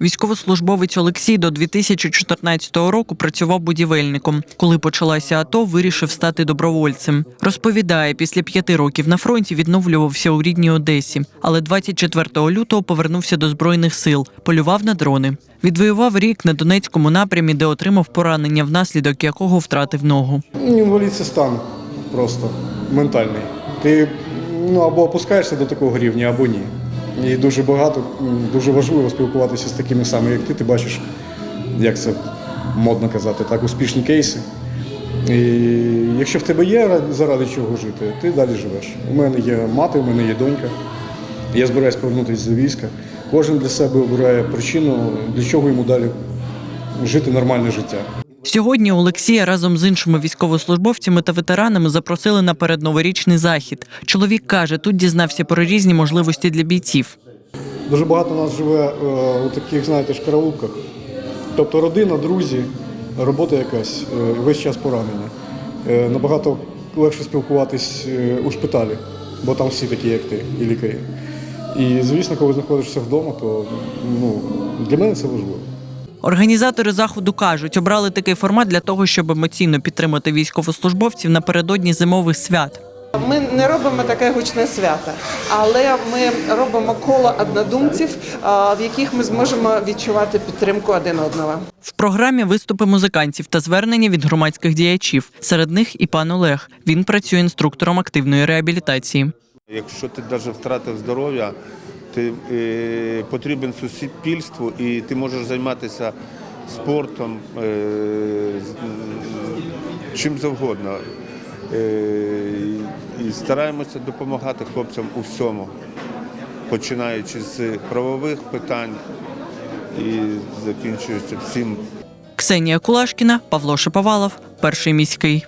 Військовослужбовець Олексій до 2014 року працював будівельником. Коли почалася АТО, вирішив стати добровольцем. Розповідає, після п'яти років на фронті відновлювався у рідній Одесі, але 24 лютого повернувся до збройних сил, полював на дрони. Відвоював рік на Донецькому напрямі, де отримав поранення, внаслідок якого втратив ногу. Інвалід це стан просто ментальний. Ти ну, або опускаєшся до такого рівня, або ні. І дуже багато, дуже важливо спілкуватися з такими самими, як ти. Ти бачиш, як це модно казати, так, успішні кейси. І якщо в тебе є заради чого жити, ти далі живеш. У мене є мати, у мене є донька. Я збираюсь повернутися до війська. Кожен для себе обирає причину, для чого йому далі жити нормальне життя. Сьогодні Олексія разом з іншими військовослужбовцями та ветеранами запросили на передноворічний захід. Чоловік каже, тут дізнався про різні можливості для бійців. Дуже багато нас живе е, у таких, знаєте, шкаралупках. Тобто родина, друзі, робота якась, е, весь час поранення. Е, Набагато легше спілкуватись у шпиталі, бо там всі такі, як ти, і лікарі. І звісно, коли знаходишся вдома, то ну, для мене це важливо. Організатори заходу кажуть, обрали такий формат для того, щоб емоційно підтримати військовослужбовців напередодні зимових свят. Ми не робимо таке гучне свято, але ми робимо коло однодумців, в яких ми зможемо відчувати підтримку один одного. В програмі виступи музикантів та звернення від громадських діячів. Серед них і пан Олег. Він працює інструктором активної реабілітації. Якщо ти навіть втратив здоров'я, ти е, потрібен суспільству і ти можеш займатися спортом, е, чим завгодно. Е, і стараємося допомагати хлопцям у всьому, починаючи з правових питань і закінчуючи всім Ксенія Кулашкіна, Павло Шиповалов, перший міський.